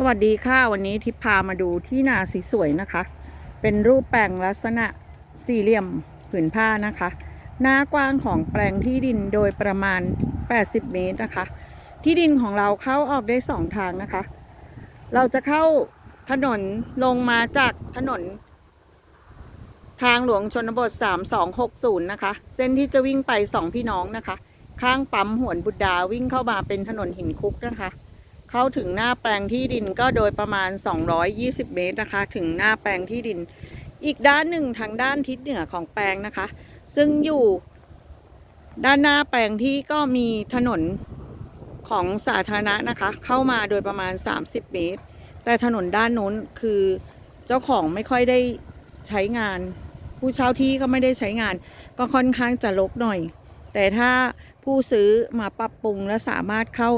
สวัสดีค่ะ วันนี้ทิพพามาดูที่นาสีสวยนะคะ เป็นรูปแปลงลักษณะสี่เหลี่ยมผืนผ้านะคะ หน้ากว้างของแปลงที่ดินโดยประมาณ 80 เมตรนะคะ ที่ดินของเราเข้าออกได้สองทางนะคะ เราจะเข้าถนนลงมาจากถนน ทางหลวงชนบท 3260 นะคะ เส้นที่จะวิ่งไปสองพี่น้องนะคะ ข้างปั๊มหวนบุตรดาวิ่งเข้ามาเป็นถนนหินคุกนะคะ เข้าถึงหน้าแปลงที่ดินก็โดยประมาณ 220 เมตรนะคะ ถึงหน้าแปลงที่ดิน อีกด้านหนึ่งทางด้านทิศเหนือของแปลงนะคะ ซึ่งอยู่ด้านหน้าแปลงที่ก็มีถนนของสาธารณะนะคะ เข้ามาโดยประมาณ 30 เมตร แต่ถนนด้านนู้นคือเจ้าของไม่ค่อยได้ใช้งาน ผู้เช่าที่ก็ไม่ได้ใช้งาน ก็ค่อนข้างจะรกหน่อย แต่ถ้าผู้ซื้อมาปรับปรุงและสามารถเข้า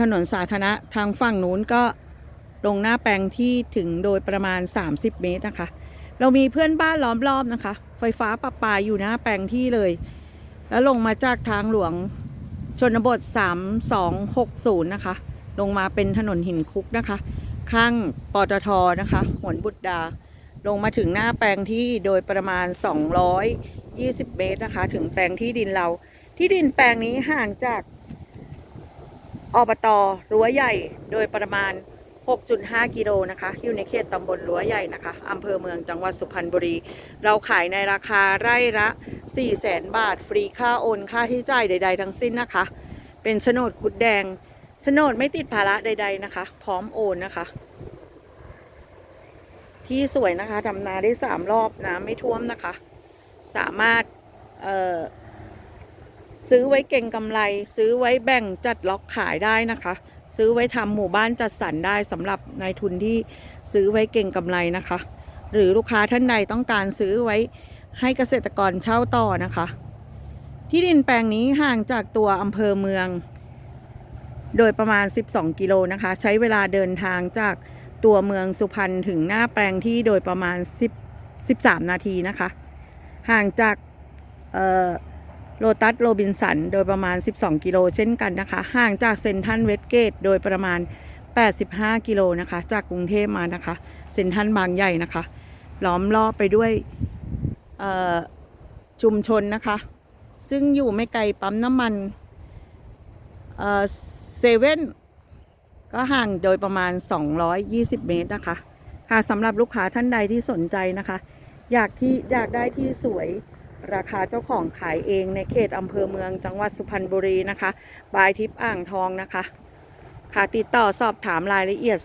ถนนสาธารณะทางฝั่งนู้นก็ลงหน้าแปลงที่ถึงโดยประมาณ 30 เมตรนะคะ เรามีเพื่อนบ้านล้อมรอบนะคะ ไฟฟ้าประปาอยู่หน้าแปลงที่เลย แล้วลงมาจากทางหลวงชนบท 3260 นะคะ ลงมาเป็นถนนหินคุกนะคะ ข้างปตทนะคะหวนบุตรดา ลงมาถึงหน้าแปลงที่โดยประมาณ 220 เมตรนะคะ ถึงแปลงที่ดินเรา ที่ดินแปลงนี้ห่างจาก อบตรั้วใหญ่โดยประมาณ 6.5 กิโลนะคะ อยู่ในเขตตำบลรั้วใหญ่นะคะอำเภอเมืองจังหวัดสุพรรณบุรี เราขายในราคาไร่ละ 4 0 0แสนบาท ฟรีค่าโอนค่าที่จ่ายใด ๆ ทั้งสิ้นนะคะ เป็นโฉนดคุดแดงโฉนดไม่ติดภาระใด ๆนะคะ พร้อมโอนนะคะ ที่สวยนะคะทำนาได้สามรอบน้ำไม่ท่วมนะคะ สามารถเอ่อ ซื้อไว้เก่งกำไร ซื้อไว้แบ่งจัดล็อกขายได้นะคะ ซื้อไว้ทำหมู่บ้านจัดสรรได้สำหรับนายทุนที่ซื้อไว้เก่งกำไรนะคะ หรือลูกค้าท่านใดต้องการซื้อไว้ให้เกษตรกรเช่าต่อนะคะ ที่ดินแปลงนี้ห่างจากตัวอำเภอเมือง โดยประมาณ 12 กิโลนะคะ ใช้เวลาเดินทางจากตัวเมืองสุพรรณถึงหน้าแปลงที่โดยประมาณ 10 13 นาทีนะคะ ห่างจากเอ่อ โลตัสโรบินสัน โดยประมาณ 12 กิโลเช่นกันนะคะ ห่างจากเซนทันเวสเกต โดยประมาณ 85 กิโลนะคะ จากกรุงเทพมานะคะ เซนทันบางใหญ่นะคะ ล้อมรอบไปด้วยชุมชนนะคะ ซึ่งอยู่ไม่ไกลปั๊มน้ำมันเอ่อเซเว่นก็ห่างโดยประมาณ 220 เมตรนะคะ ค่ะสำหรับลูกค้าท่านใดที่สนใจนะคะ อยากที่อยากได้ที่สวย ราคาเจ้าของขายเองในเขตอำเภอเมืองจังหวัดสุพรรณบุรีนะคะ บายทิพย์อ่างทองนะคะ ค่ะติดต่อสอบถามรายละเอียด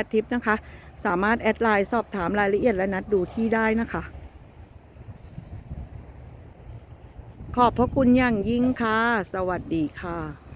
0925816638 ทิปนะคะ สามารถแอดไลน์สอบถามรายละเอียดและนัดดูที่ได้นะคะ ขอบพระคุณอย่างยิ่งค่ะ สวัสดีค่ะ